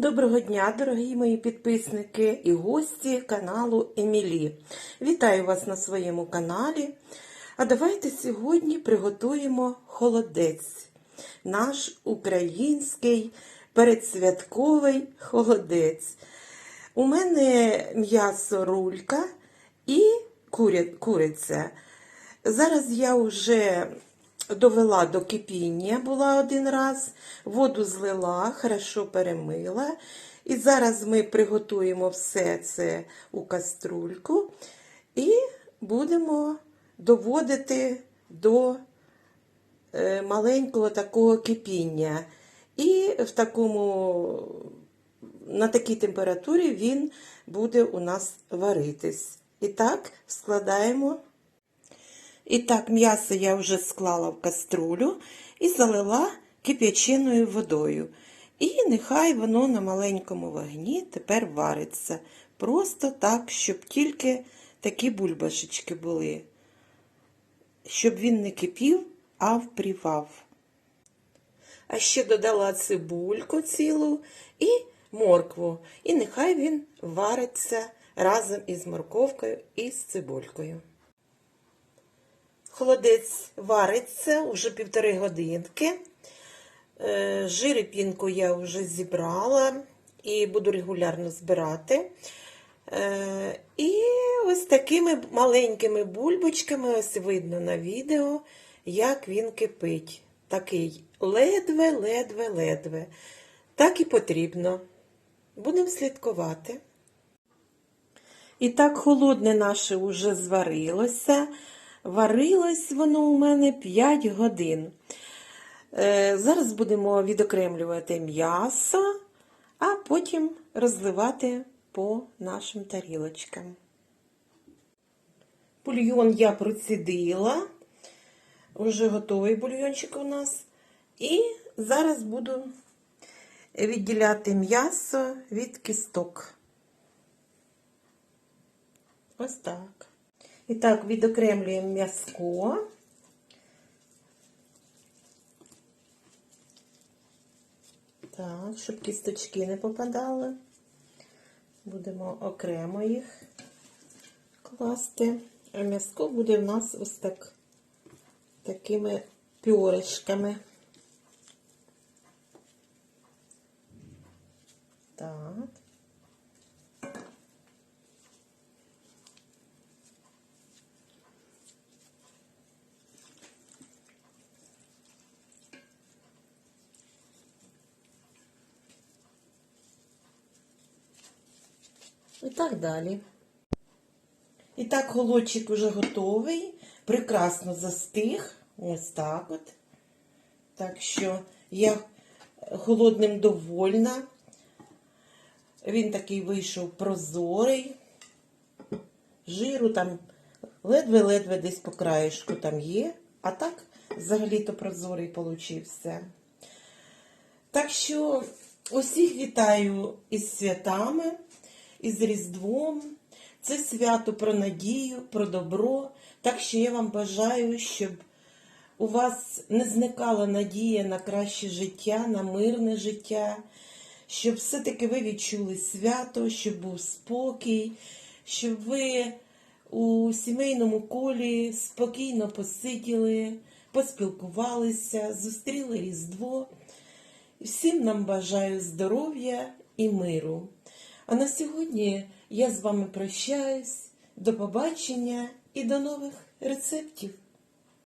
Доброго дня, дорогі мої підписники і гості каналу Емілі. Вітаю вас на своєму каналі. А давайте сьогодні приготуємо холодець, наш український передсвятковий холодець. У мене м'ясо рулька і куря- куриця. Зараз я вже довела до кипіння, була один раз, воду злила, хорошо перемила. І зараз ми приготуємо все це у каструльку і будемо доводити до е, маленького такого кипіння. І в такому, на такій температурі він буде у нас варитись. І так, складаємо і так, м'ясо я вже склала в каструлю і залила кип'яченою водою. І нехай воно на маленькому вогні тепер вариться. Просто так, щоб тільки такі бульбашечки були. Щоб він не кипів, а впрівав. А ще додала цибульку цілу і моркву. І нехай він вариться разом із морковкою і з цибулькою. Холодець вариться вже півтори годинки. Е, Жири пінку я вже зібрала і буду регулярно збирати. Е, І ось такими маленькими бульбочками, ось видно на відео, як він кипить. Такий ледве-ледве-ледве. Так і потрібно. Будемо слідкувати. І так холодне наше вже зварилося. Варилось воно у мене 5 годин. Е, Зараз будемо відокремлювати м'ясо, а потім розливати по нашим тарілочкам. Бульйон я процідила. Вже готовий бульйончик у нас. І зараз буду відділяти м'ясо від кісток. Ось так. І так, відокремлюємо м'язко. Так, щоб кісточки не попадали. Будемо окремо їх класти. А м'язко буде в нас ось так такими пьоришками. Так. І так далі. І так, холодчик вже готовий, прекрасно застиг. Ось так от. Так що я холодним довольна. Він такий вийшов прозорий. Жиру там ледве-ледве десь по краєшку там є. А так взагалі-то прозорий получився. Так що усіх вітаю із святами, із Різдвом. Це свято про надію, про добро. Так що я вам бажаю, щоб у вас не зникала надія на краще життя, на мирне життя, щоб все-таки ви відчули свято, щоб був спокій, щоб ви у сімейному колі спокійно посиділи, поспілкувалися, зустріли Різдво. Всім нам бажаю здоров'я і миру. А на сьогодні я з вами прощаюсь. До побачення і до нових рецептів.